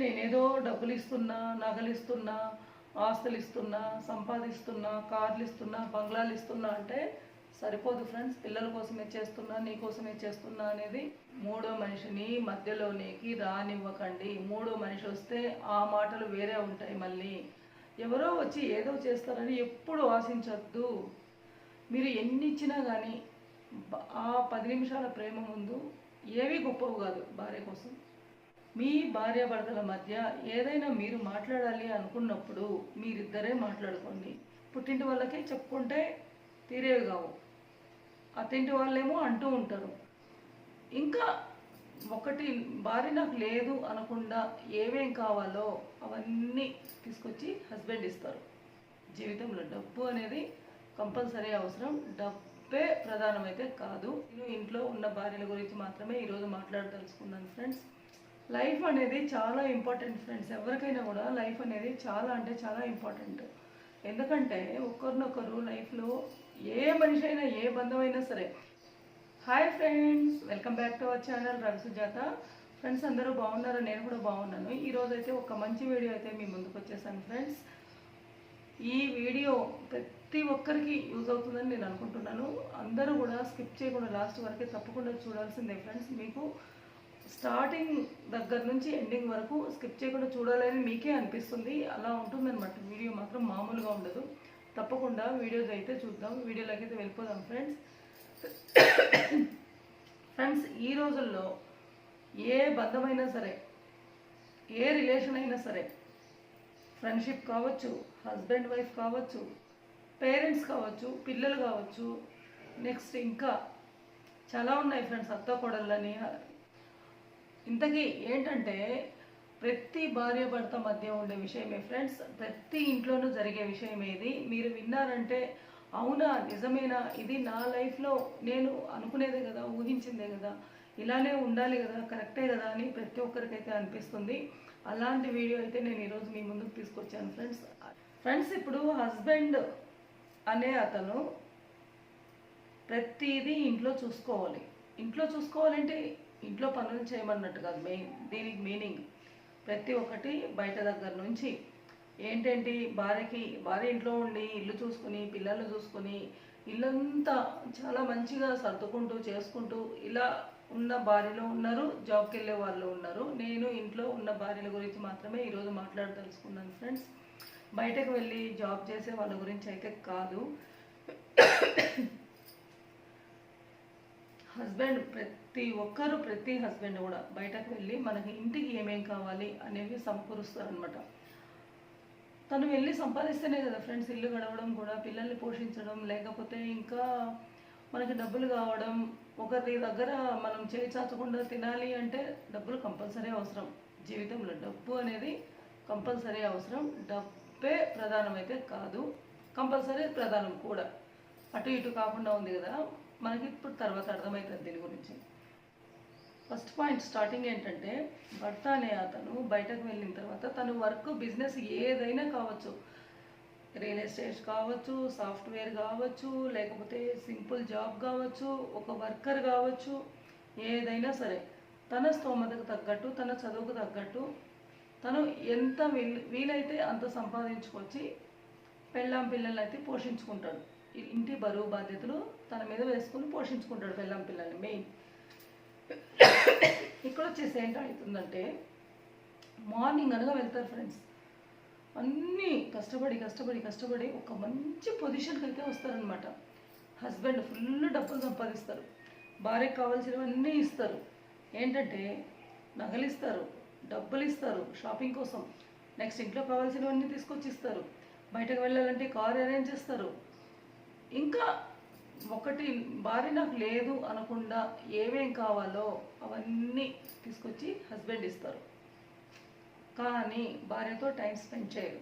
నేనేదో డబ్బులు ఇస్తున్నా నగలు ఇస్తున్నా ఆస్తులు ఇస్తున్నా సంపాదిస్తున్నా కార్లు ఇస్తున్నా బంగ్లాలు ఇస్తున్నా అంటే సరిపోదు ఫ్రెండ్స్. పిల్లల కోసమే చేస్తున్నా నీ కోసమే చేస్తున్నా అనేది మూడో మనిషిని మధ్యలోనికి రానివ్వకండి. మూడో మనిషి వస్తే ఆ మాటలు వేరే ఉంటాయి మళ్ళీ. ఎవరో వచ్చి ఏదో చేస్తారని ఎప్పుడు ఆశించద్దు. మీరు ఎన్ని ఇచ్చినా కానీ ఆ పది నిమిషాల ప్రేమ ముందు ఏవి గొప్పవు కాదు భార్య కోసం. మీ భార్యాభర్తల మధ్య ఏదైనా మీరు మాట్లాడాలి అనుకున్నప్పుడు మీరిద్దరే మాట్లాడుకోండి. పుట్టింటి వాళ్ళకే చెప్పుకుంటే తీరేవి కావు. అత్తింటి వాళ్ళేమో అంటూ ఉంటారు. ఇంకా ఒకటి భార్య నాకు లేదు అనకుండా ఏమేం కావాలో అవన్నీ తీసుకొచ్చి హస్బెండ్ ఇస్తారు. జీవితంలో డబ్బు అనేది కంపల్సరీ అవసరం. డబ్బే ప్రధానమైతే కాదు. నేను ఇంట్లో ఉన్న భార్యల గురించి మాత్రమే ఈరోజు మాట్లాడదలుచుకున్నాను ఫ్రెండ్స్. లైఫ్ అనేది చాలా ఇంపార్టెంట్ ఫ్రెండ్స్ ఎవరికైనా కూడా లైఫ్ అనేది చాలా అంటే చాలా ఇంపార్టెంట్ ఎందుకంటే ఒకరినొకరు లైఫ్లో ఏ మనిషి అయినా ఏ బంధం అయినా సరే. Hi friends welcome back to our channel Ravi Sujatha friends అందరూ బాగున్నారు? నేను కూడా బాగున్నాను. ఈరోజు అయితే ఒక మంచి వీడియో అయితే మీ ముందుకు వచ్చేసాను ఫ్రెండ్స్ ఈ వీడియో ప్రతి ఒక్కరికి యూజ్ అవుతుందని నేను అనుకుంటున్నాను. అందరూ కూడా స్కిప్ చేయకుండా లాస్ట్ వరకే తప్పకుండా చూడాల్సిందే ఫ్రెండ్స్ మీకు స్టార్టింగ్ దగ్గర నుంచి ఎండింగ్ వరకు స్కిప్ చేయకుండా చూడాలని మీకే అనిపిస్తుంది. అలా ఉంటుందన్నమాట వీడియో మాత్రం మామూలుగా ఉండదు. తప్పకుండా వీడియోస్ అయితే చూద్దాం. వీడియోలోకి అయితే వెళ్ళిపోదాం ఫ్రెండ్స్. ఫ్రెండ్స్ ఈ రోజుల్లో ఏ బంధమైనా సరే ఏ రిలేషన్ అయినా సరే ఫ్రెండ్షిప్ కావచ్చు హస్బెండ్ వైఫ్ కావచ్చు పేరెంట్స్ కావచ్చు పిల్లలు కావచ్చు నెక్స్ట్ ఇంకా చాలా ఉన్నాయి ఫ్రెండ్స్. అత్త కొడళ్ళని ఇంతకీ ఏంటంటే ప్రతి భార్య భర్త మధ్య ఉండే విషయమే ఫ్రెండ్స్ ప్రతి ఇంట్లోనూ జరిగే విషయం ఇది మీరు విన్నారంటే అవునా నిజమేనా? ఇది నా లైఫ్లో నేను అనుకునేదే కదా ఊహించిందే కదా ఇలానే ఉండాలి కదా కరెక్టే కదా అని ప్రతి ఒక్కరికైతే అనిపిస్తుంది. అలాంటి వీడియో అయితే నేను ఈరోజు మీ ముందుకు తీసుకొచ్చాను ఫ్రెండ్స్ ఫ్రెండ్స్ ఇప్పుడు హస్బెండ్ అనే అతను ప్రతిదీ ఇంట్లో చూసుకోవాలి. ఇంట్లో చూసుకోవాలంటే ఇంట్లో పనులు చేయమన్నట్టు కాదు మెయిన్ దీనికి మీనింగ్. ప్రతి ఒక్కటి బయట దగ్గర నుంచి. ఏంటంటే? భార్యకి భార్య ఇంట్లో ఉండి ఇల్లు చూసుకుని పిల్లలు చూసుకుని ఇల్లంతా చాలా మంచిగా సర్దుకుంటూ చేసుకుంటూ ఇలా ఉన్న భార్యలో ఉన్నారు జాబ్కి వెళ్ళే వాళ్ళు ఉన్నారు. నేను ఇంట్లో ఉన్న భార్యల గురించి మాత్రమే ఈరోజు మాట్లాడదలుచుకున్నాను ఫ్రెండ్స్. బయటకు వెళ్ళి జాబ్ చేసే వాళ్ళ గురించి అయితే కాదు. హస్బెండ్ ప్రతి ఒక్కరు ప్రతి హస్బెండ్ కూడా బయటకు వెళ్ళి మనకి ఇంటికి ఏమేం కావాలి అనేవి సమకూరుస్తారనమాట తను వెళ్ళి సంపాదిస్తేనే కదా ఫ్రెండ్స్ ఇల్లు గడవడం కూడా పిల్లల్ని పోషించడం లేకపోతే ఇంకా మనకి డబ్బులు కావడం ఒకరి దగ్గర మనం చేయి చాచకుండా తినాలి అంటే డబ్బులు కంపల్సరీ అవసరం. జీవితంలో డబ్బు అనేది కంపల్సరీ అవసరం. డబ్బే ప్రధానమైతే కాదు కంపల్సరీ ప్రధానం కూడా. అటు ఇటు కాకుండా ఉంది కదా. మనకి ఇప్పుడు తర్వాత అర్థమవుతుంది దీని గురించి. ఫస్ట్ పాయింట్ స్టార్టింగ్ ఏంటంటే భర్త అనే అతను బయటకు వెళ్ళిన తర్వాత తను వర్క్ బిజినెస్ ఏదైనా కావచ్చు. రియల్ ఎస్టేట్ కావచ్చు సాఫ్ట్వేర్ కావచ్చు లేకపోతే సింపుల్ జాబ్ కావచ్చు ఒక వర్కర్ కావచ్చు ఏదైనా సరే. తన స్తోమతకు తగ్గట్టు తన చదువుకు తగ్గట్టు తను ఎంత వీలు వీలైతే అంత సంపాదించుకొచ్చి పెళ్ళాం పిల్లల్ని అయితే పోషించుకుంటాడు. ఇంటి బరువు బాధ్యతలు తన మీద వేసుకుని పోషించుకుంటాడు పెళ్ళాం పిల్లల్ని మెయిన్. ఇక్కడ వచ్చేసి ఏంటి అవుతుందంటే మార్నింగ్ అనగా వెళ్తారు ఫ్రెండ్స్. అన్నీ కష్టపడి కష్టపడి కష్టపడి ఒక మంచి పొజిషన్కి అయితే వస్తారనమాట హస్బెండ్ ఫుల్ డబ్బులు సంపాదిస్తారు. భార్యకు కావాల్సినవన్నీ ఇస్తారు. ఏంటంటే నగలిస్తారు డబ్బులు ఇస్తారు షాపింగ్ కోసం. నెక్స్ట్ ఇంట్లో కావాల్సినవన్నీ తీసుకొచ్చి ఇస్తారు బయటకు వెళ్ళాలంటే కార్ అరేంజ్ చేస్తారు. ఇంకా ఒకటి భార్య నాకు లేదు అనకుండా ఏమేం కావాలో అవన్నీ తీసుకొచ్చి హస్బెండ్ ఇస్తారు. కానీ భార్యతో టైం స్పెండ్ చేయరు.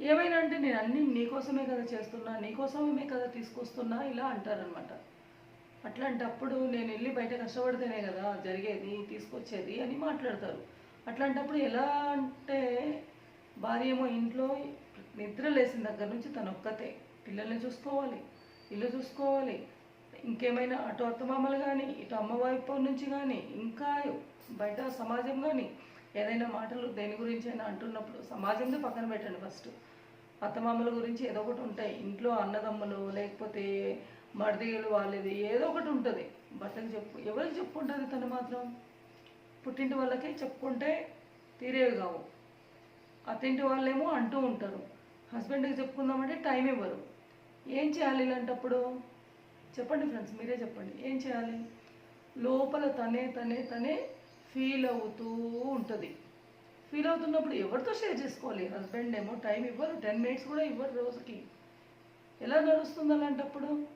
ఏమైనా అంటే నేను అన్నీ నీకోసమే కదా చేస్తున్నా నీకోసమే కదా తీసుకొస్తున్నా ఇలా అంటారనమాట అట్లాంటప్పుడు నేను వెళ్ళి బయట కష్టపడితేనే కదా జరిగేది తీసుకొచ్చేది అని మాట్లాడతారు. అట్లాంటప్పుడు ఎలా అంటే భార్య ఏమో ఇంట్లో నిద్ర లేచిన దగ్గర నుంచి తను ఒక్కతే పిల్లల్ని చూసుకోవాలి ఇల్లు చూసుకోవాలి ఇంకేమైనా అటు అత్తమామలు కానీ ఇటు అమ్మ వైపు నుంచి కానీ ఇంకా బయట సమాజం కానీ ఏదైనా మాటలు దేని గురించి అయినా అంటున్నప్పుడు సమాజంలో పక్కన పెట్టండి ఫస్ట్. అత్తమామల గురించి ఏదో ఒకటి ఉంటాయి. ఇంట్లో అన్నదమ్ములు లేకపోతే మడిదిగలు వాళ్ళది ఏదో ఒకటి ఉంటుంది. బట్టలు చెప్పు ఎవరికి చెప్పుకుంటుంది తను మాత్రం? పుట్టింటి వాళ్ళకే చెప్పుకుంటే తీరేవి కావు. అత్తింటి వాళ్ళేమో అంటూ ఉంటారు. హస్బెండ్కి చెప్పుకుందామంటే టైం ఇవ్వరు. ఏం చేయాలి ఇలాంటప్పుడు? చెప్పండి ఫ్రెండ్స్ మీరే చెప్పండి. ఏం చేయాలి? లోపల తనే తనే తనే ఫీల్ అవుతూ ఉంటుంది. ఫీల్ అవుతున్నప్పుడు ఎవరితో షేర్ చేసుకోవాలి? హస్బెండ్ ఏమో టైం ఇవ్వరు టెన్ మినిట్స్ కూడా ఇవ్వరు రోజుకి. ఎలా నడుస్తుంది అలాంటప్పుడు?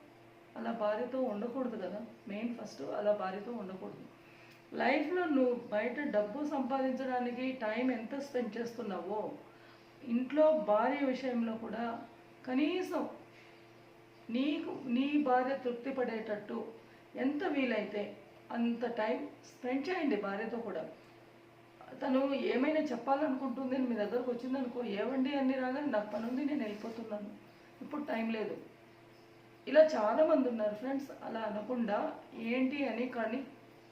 అలా భార్యతో ఉండకూడదు కదా. మెయిన్ ఫస్ట్ అలా భార్యతో ఉండకూడదు. లైఫ్లో నువ్వు బయట డబ్బు సంపాదించడానికి టైం ఎంత స్పెండ్ చేస్తున్నావో? ఇంట్లో భార్య విషయంలో కూడా కనీసం నీకు నీ భార్య తృప్తి పడేటట్టు ఎంత వీలైతే అంత టైం స్పెండ్ చేయండి భార్యతో కూడా. తను ఏమైనా చెప్పాలనుకుంటుంది అని మీ దగ్గరకు వచ్చిందనుకో ఏవండి అన్ని రాగానే నాకు పని ఉంది నేను వెళ్ళిపోతున్నాను. ఇప్పుడు టైం లేదు. ఇలా చాలామంది ఉన్నారు ఫ్రెండ్స్ అలా అనకుండా ఏంటి అని కని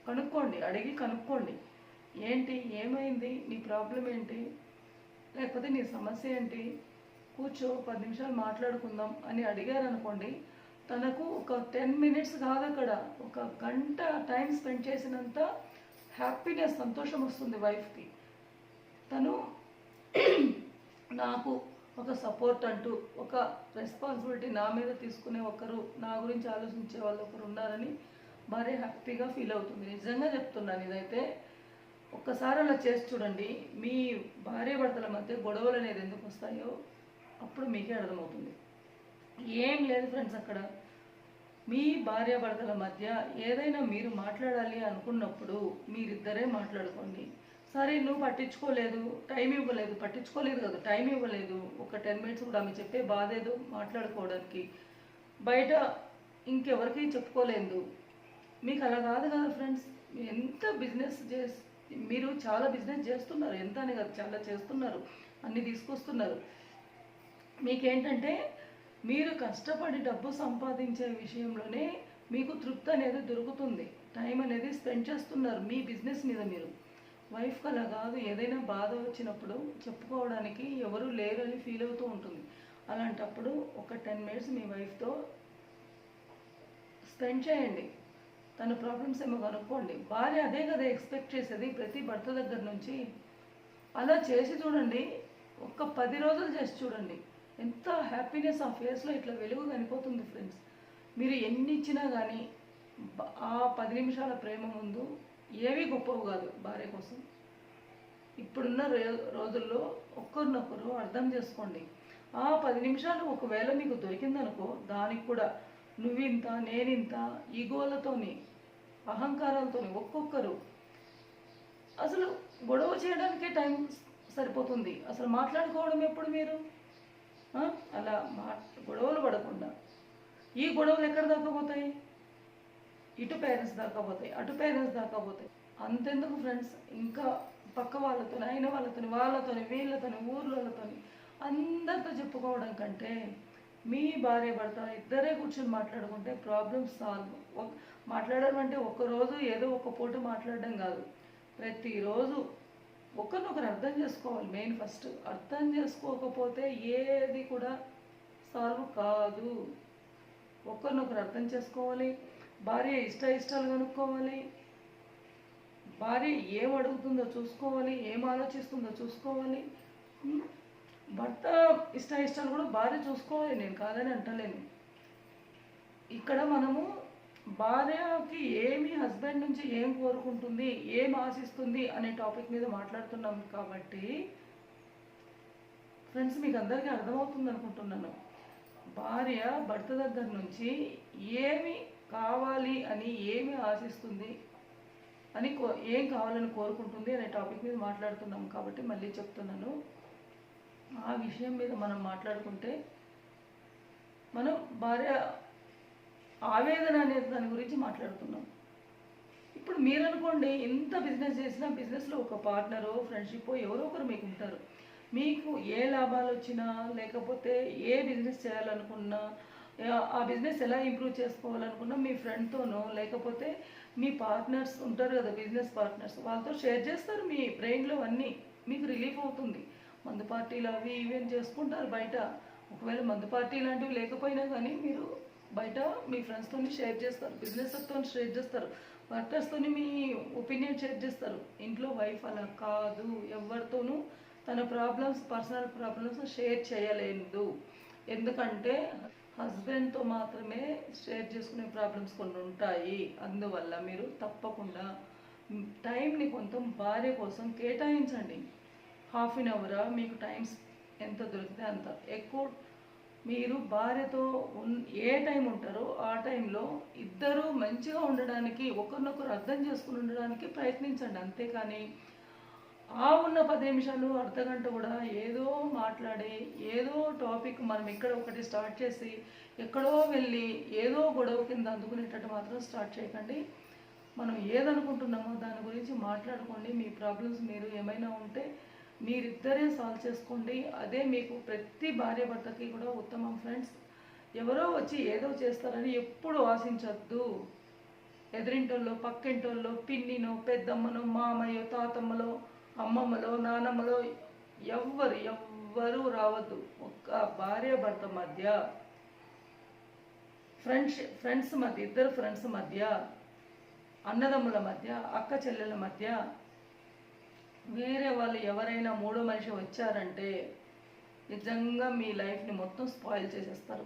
కనుక్కోండి అడిగి కనుక్కోండి. ఏంటి ఏమైంది నీ ప్రాబ్లం ఏంటి లేకపోతే నీ సమస్య ఏంటి కూర్చో పది నిమిషాలు మాట్లాడుకుందాం అని అడిగారు అనుకోండి తనకు ఒక టెన్ మినిట్స్ కాదు అక్కడ. ఒక గంట టైం స్పెండ్ చేసినంత హ్యాపీనెస్ సంతోషం వస్తుంది వైఫ్కి. తను నాకు ఒక సపోర్ట్ అంటూ ఒక రెస్పాన్సిబిలిటీ నా మీద తీసుకునే ఒకరు నా గురించి ఆలోచించే వాళ్ళు ఒకరు ఉన్నారని భార్య హ్యాపీగా ఫీల్ అవుతుంది. నిజంగా చెప్తున్నాను ఇదైతే. ఒక్కసారి అలా చేసి చూడండి మీ భార్య భర్తల మధ్య గొడవలు అనేది ఎందుకు వస్తాయో. అప్పుడు మీకే అర్థమవుతుంది. ఏం లేదు ఫ్రెండ్స్ అక్కడ. మీ భార్యాభర్తల మధ్య ఏదైనా మీరు మాట్లాడాలి అనుకున్నప్పుడు మీరిద్దరే మాట్లాడుకోండి. సరే నువ్వు పట్టించుకోలేదు టైం ఇవ్వలేదు పట్టించుకోలేదు కదా టైం ఇవ్వలేదు. ఒక టెన్ మినిట్స్ కూడా ఆమె చెప్పే బాధ మాట్లాడుకోవడానికి. బయట ఇంకెవరికి చెప్పుకోలేదు. మీకు అలా కాదు కదా ఫ్రెండ్స్. ఎంత బిజినెస్ చేసి మీరు చాలా బిజినెస్ చేస్తున్నారు. ఎంత అని కాదు చాలా చేస్తున్నారు. అన్ని తీసుకొస్తున్నారు. మీకేంటంటే మీరు కష్టపడి డబ్బు సంపాదించే విషయంలోనే మీకు తృప్తి అనేది దొరుకుతుంది. టైం అనేది స్పెండ్ చేస్తున్నారు మీ బిజినెస్ మీద మీరు. వైఫ్కి అలా కాదు ఏదైనా బాధ వచ్చినప్పుడు చెప్పుకోవడానికి ఎవరు లేరని ఫీల్ అవుతూ ఉంటుంది. అలాంటప్పుడు ఒక టెన్ మినిట్స్ మీ వైఫ్తో స్పెండ్ చేయండి. తన ప్రాబ్లమ్స్ ఏమో కనుక్కోండి. భార్య అదే కదా ఎక్స్పెక్ట్ చేసేది ప్రతి భర్త దగ్గర నుంచి. అలా చేసి చూడండి. ఒక్క పది రోజులు చేసి చూడండి. ఎంత హ్యాపీనెస్ ఆ ఫేస్లో ఇట్లా వెలుగు కనిపోతుంది ఫ్రెండ్స్ మీరు ఎన్ని ఇచ్చినా కానీ ఆ పది నిమిషాల ప్రేమ ముందు ఏవి గొప్పవి కాదు భార్య కోసం. ఇప్పుడున్న రోజుల్లో ఒక్కరినొకరు అర్థం చేసుకోండి. ఆ పది నిమిషాలు ఒకవేళ మీకు దొరికిందనుకో దానికి కూడా నువ్వింత నేనింత ఈగోలతోని అహంకారాలతోని ఒక్కొక్కరు అసలు గొడవ చేయడానికే టైం సరిపోతుంది. అసలు మాట్లాడుకోవడం ఎప్పుడు మీరు? అలా మా గొడవలు పడకుండా. ఈ గొడవలు ఎక్కడ దాకా పోతాయి? ఇటు పేరెంట్స్ దాకా పోతాయి అటు పేరెంట్స్ దాకా పోతాయి. అంతెందుకు ఫ్రెండ్స్ ఇంకా పక్క వాళ్ళతో అయిన వాళ్ళతోని వాళ్ళతోని వీళ్ళతోని ఊర్లతో అందరితో చెప్పుకోవడం కంటే మీ భార్య భర్త ఇద్దరే కూర్చొని మాట్లాడుకుంటే ప్రాబ్లమ్స్ సాల్వ్ మాట్లాడడం అంటే ఒకరోజు ఏదో ఒక పూట మాట్లాడడం కాదు. ప్రతిరోజు ఒకరినొకరు అర్థం చేసుకోవాలి మెయిన్ ఫస్ట్. అర్థం చేసుకోకపోతే ఏది కూడా సాల్వ్ కాదు. ఒకరినొకరు అర్థం చేసుకోవాలి. భార్య ఇష్ట ఇష్టాలు కనుక్కోవాలి. భార్య ఏం అడుగుతుందో చూసుకోవాలి. ఏం ఆలోచిస్తుందో చూసుకోవాలి. భర్త ఇష్ట ఇష్టాలు కూడా భార్య చూసుకోవాలి. నేను కాదని అంటలేను. ఇక్కడ మనము భార్యకి ఏమి హస్బెండ్ నుంచి ఏం కోరుకుంటుంది ఏం ఆశిస్తుంది అనే టాపిక్ మీద మాట్లాడుతున్నాం కాబట్టి ఫ్రెండ్స్ మీకు అందరికీ అర్థమవుతుంది అనుకుంటున్నాను. భార్య భర్త దగ్గర నుంచి ఏమి కావాలి అని ఏమి ఆశిస్తుంది అని కో ఏం కావాలని కోరుకుంటుంది అనే టాపిక్ మీద మాట్లాడుతున్నాం కాబట్టి మళ్ళీ చెప్తున్నాను. ఆ విషయం మీద మనం మాట్లాడుకుంటే మనం భార్య ఆవేదన అనే దాని గురించి మాట్లాడుతున్నాం. ఇప్పుడు మీరు అనుకోండి ఎంత బిజినెస్ చేసినా బిజినెస్లో ఒక పార్ట్నరో ఫ్రెండ్షిప్ ఎవరో ఒకరు మీకు ఉంటారు. మీకు ఏ లాభాలు వచ్చినా లేకపోతే ఏ బిజినెస్ చేయాలనుకున్నా ఆ- ఆ బిజినెస్ ఎలా ఇంప్రూవ్ చేసుకోవాలనుకున్నా మీ ఫ్రెండ్తోనో లేకపోతే మీ పార్ట్నర్స్ ఉంటారు కదా బిజినెస్ పార్ట్నర్స్ వాళ్ళతో షేర్ చేస్తారు మీ బ్రెయిన్లో అన్నీ. మీకు రిలీఫ్ అవుతుంది. మందు పార్టీలు అవి ఇవేం చేసుకుంటారు బయట. ఒకవేళ మందు పార్టీ లాంటివి లేకపోయినా కానీ మీరు బయట మీ ఫ్రెండ్స్తో షేర్ చేస్తారు బిజినెస్తో షేర్ చేస్తారు పార్ట్నర్స్తో మీ ఒపీనియన్ షేర్ చేస్తారు. ఇంట్లో వైఫ్ అలా కాదు ఎవరితోనూ తన ప్రాబ్లమ్స్ పర్సనల్ ప్రాబ్లమ్స్ షేర్ చేయలేదు. ఎందుకంటే హస్బెండ్తో మాత్రమే షేర్ చేసుకునే ప్రాబ్లమ్స్ కొన్ని ఉంటాయి. అందువల్ల మీరు తప్పకుండా టైంని కొంత భార్య కోసం కేటాయించండి. హాఫ్ అన్ అవరా మీకు టైమ్స్ ఎంత దొరికితే అంత. ఎక్కువ మీరు భార్యతో ఉన్ ఏ టైం ఉంటారో ఆ టైంలో ఇద్దరు మంచిగా ఉండడానికి ఒకరినొకరు అర్థం చేసుకుని ఉండడానికి ప్రయత్నించండి. అంతేకాని ఆ ఉన్న పది నిమిషాలు అర్ధగంట కూడా ఏదో మాట్లాడి ఏదో టాపిక్ మనం ఇక్కడ ఒకటి స్టార్ట్ చేసి ఎక్కడో వెళ్ళి ఏదో గొడవ కింద అందుకునేటట్టు మాత్రం స్టార్ట్ చేయకండి. మనం ఏదనుకుంటున్నామో దాని గురించి మాట్లాడుకోండి. మీ ప్రాబ్లమ్స్ మీరు ఏమైనా ఉంటే మీరిద్దరే సాల్వ్ చేసుకోండి. అదే మీకు ప్రతి భార్య భర్తకి కూడా ఉత్తమం ఫ్రెండ్స్ ఎవరో వచ్చి ఏదో చేస్తారని ఎప్పుడు ఆశించద్దు. ఎదిరింటోళ్ళో పక్కింటోళ్ళు పిన్నినో పెద్దమ్మనో మామయ్యో తాతమ్మలో అమ్మమ్మలో నానమ్మలో ఎవ్వరు ఎవ్వరు రావద్దు. ఒక్క భార్య భర్త మధ్య. ఫ్రెండ్స్ ఫ్రెండ్స్ మధ్య ఇద్దరు ఫ్రెండ్స్ మధ్య అన్నదమ్ముల మధ్య అక్క చెల్లెల మధ్య వేరే వాళ్ళు ఎవరైనా మూడో మనిషి వచ్చారంటే నిజంగా మీ లైఫ్ని మొత్తం స్పాయిల్ చేసేస్తారు.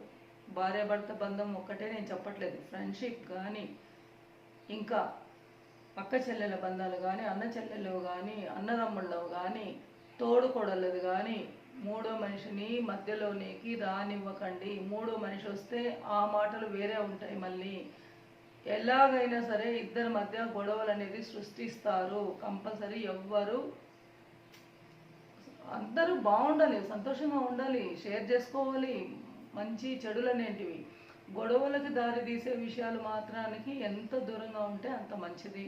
భార్యాభర్త బంధం ఒక్కటే నేను చెప్పట్లేదు. ఫ్రెండ్షిప్ కానీ ఇంకా అక్క చెల్లెల బంధాలు కానీ అన్న చెల్లెలు కానీ అన్నదమ్ముళ్ళు కానీ తోడు కానీ మూడో మనిషిని మధ్యలోనికి రానివ్వకండి. మూడో మనిషి వస్తే ఆ మాటలు వేరే ఉంటాయి మళ్ళీ. ఎలాగైనా సరే ఇద్దరి మధ్య గొడవలు అనేది సృష్టిస్తారు. కంపల్సరీ ఎవ్వరు అందరూ బాగుండాలి సంతోషంగా ఉండాలి షేర్ చేసుకోవాలి మంచి చెడులు అనేటివి గొడవలకి దారి తీసే విషయాలు మాత్రానికి ఎంత దూరంగా ఉంటే అంత మంచిది.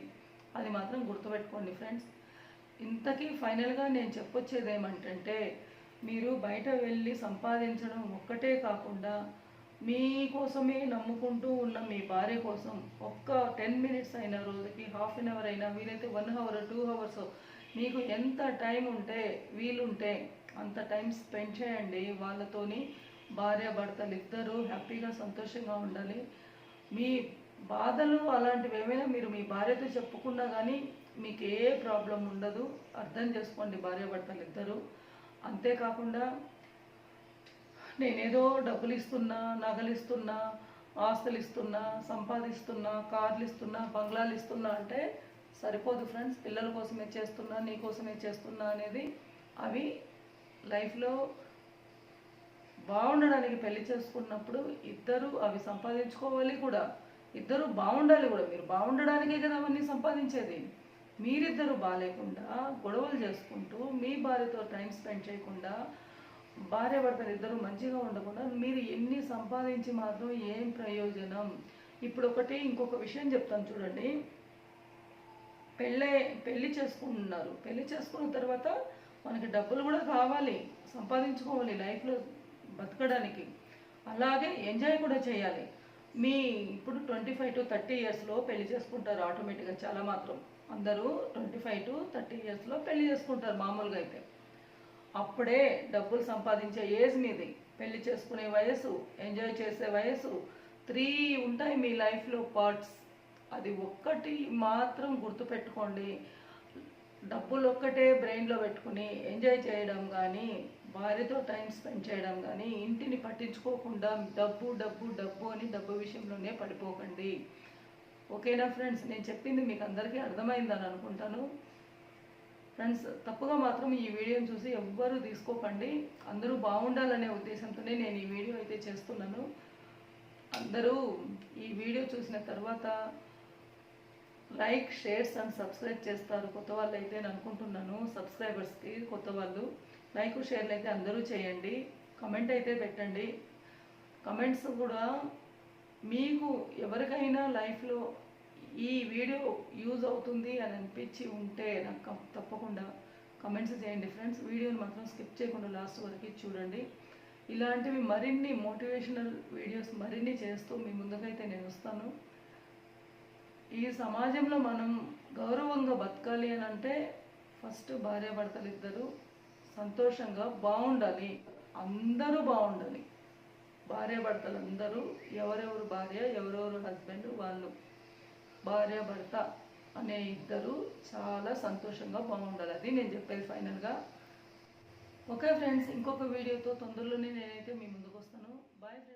అది మాత్రం గుర్తుపెట్టుకోండి ఫ్రెండ్స్. ఇంతకీ ఫైనల్గా నేను చెప్పొచ్చేది ఏమంటే మీరు బయట వెళ్ళి సంపాదించడం ఒక్కటే కాకుండా మీకోసమే నమ్ముకుంటూ ఉన్న మీ భార్య కోసం ఒక్క టెన్ మినిట్స్ అయినా రోజుకి హాఫ్ అన్ అవర్ అయినా వీలైతే వన్ అవర్ టూ అవర్స్ మీకు ఎంత టైం ఉంటే వీలుంటే అంత టైం స్పెండ్ చేయండి. వాళ్ళతోని భార్య భర్తలు ఇద్దరూ హ్యాపీగా సంతోషంగా ఉండాలి. మీ బాధలు అలాంటివి ఏమైనా మీరు మీ భార్యతో చెప్పుకున్నా కానీ మీకు ఏ ప్రాబ్లం ఉండదు. అర్థం చేసుకోండి భార్య భర్తలు ఇద్దరు. అంతేకాకుండా నేనేదో డబ్బులు ఇస్తున్నా నగలు ఇస్తున్నా ఆస్తులు ఇస్తున్నా సంపాదిస్తున్నా కార్లు ఇస్తున్నా బంగ్లాలు ఇస్తున్నా అంటే సరిపోదు ఫ్రెండ్స్. పిల్లల కోసమే చేస్తున్నా నీ కోసమే చేస్తున్నా అనేది అవి లైఫ్లో బాగుండడానికి పెళ్ళి చేసుకున్నప్పుడు ఇద్దరు అవి సంపాదించుకోవాలి కూడా. ఇద్దరు బాగుండాలి కూడా. మీరు బాగుండడానికే కదా అవన్నీ సంపాదించేది. మీరిద్దరు బాగాలేకుండా గొడవలు చేసుకుంటూ మీ భార్యతో టైం స్పెండ్ చేయకుండా భార్య భర్తలు ఇద్దరు మంచిగా ఉండకుండా మీరు ఎన్ని సంపాదించి మాత్రం ఏం ప్రయోజనం? ఇప్పుడు ఒకటి ఇంకొక విషయం చెప్తాను చూడండి. పెళ్ళే పెళ్ళి చేసుకుంటున్నారు. పెళ్ళి చేసుకున్న తర్వాత మనకి డబ్బులు కూడా కావాలి సంపాదించుకోవాలి లైఫ్లో బతకడానికి. అలాగే ఎంజాయ్ కూడా చేయాలి. మీ ఇప్పుడు ట్వంటీ ఫైవ్ టు థర్టీ ఇయర్స్లో పెళ్ళి చేసుకుంటారు ఆటోమేటిక్గా చాలా మాత్రం. అందరూ ట్వంటీ ఫైవ్ టు థర్టీ ఇయర్స్లో పెళ్ళి చేసుకుంటారు మామూలుగా అయితే. అప్పుడే డబ్బులు సంపాదించే ఏజ్ మీది. పెళ్ళి చేసుకునే వయసు ఎంజాయ్ చేసే వయసు త్రీ ఉంటాయి మీ లైఫ్లో పార్ట్స్. అది ఒక్కటి మాత్రం గుర్తుపెట్టుకోండి. డబ్బులు ఒక్కటే బ్రెయిన్లో పెట్టుకుని ఎంజాయ్ చేయడం కానీ భార్యతో టైం స్పెండ్ చేయడం కానీ ఇంటిని పట్టించుకోకుండా డబ్బు డబ్బు డబ్బు అని డబ్బు విషయంలోనే పడిపోకండి. ఓకేనా ఫ్రెండ్స్? నేను చెప్పింది మీకు అందరికీ అర్థమైందని అనుకుంటాను. ఫ్రెండ్స్ తప్పుగా మాత్రం ఈ వీడియోని చూసి ఎవ్వరూ తీసుకోకండి. అందరూ బాగుండాలనే ఉద్దేశంతోనే నేను ఈ వీడియో అయితే చేస్తున్నాను. అందరూ ఈ వీడియో చూసిన తర్వాత లైక్ షేర్స్ అండ్ సబ్స్క్రైబ్ చేస్తారు. కొత్త వాళ్ళు అయితే నేను అనుకుంటున్నాను. సబ్స్క్రైబర్స్కి కొత్త వాళ్ళు. లైక్ షేర్లు అయితే అందరూ చేయండి. కమెంట్ అయితే పెట్టండి. కమెంట్స్ కూడా మీకు ఎవరికైనా లైఫ్లో ఈ వీడియో యూజ్ అవుతుంది అని అనిపించి ఉంటే నాకు తప్పకుండా కమెంట్స్ చేయండి. ఫ్రెండ్స్ వీడియోని మాత్రం స్కిప్ చేయకుండా లాస్ట్ వరకు చూడండి. ఇలాంటివి మరిన్ని మోటివేషనల్ వీడియోస్ మరిన్ని చేస్తూ మీ ముందుకైతే నేను వస్తాను. ఈ సమాజంలో మనం గౌరవంగా బతకాలి అని అంటే ఫస్ట్ భార్యాభర్తలు ఇద్దరు సంతోషంగా బాగుండాలి. అందరూ బాగుండాలి. భార్యాభర్తలు అందరూ ఎవరెవరు భార్య ఎవరెవరు హస్బెండ్ వాళ్ళు. భార్య భర్త అనే ఇద్దరు చాలా సంతోషంగా బాగుండాలి. అది నేను చెప్పేది ఫైనల్గా. ఓకే ఫ్రెండ్స్ ఇంకొక వీడియోతో తొందరలోనే నేనైతే మీ ముందుకు వస్తాను. Bye friends.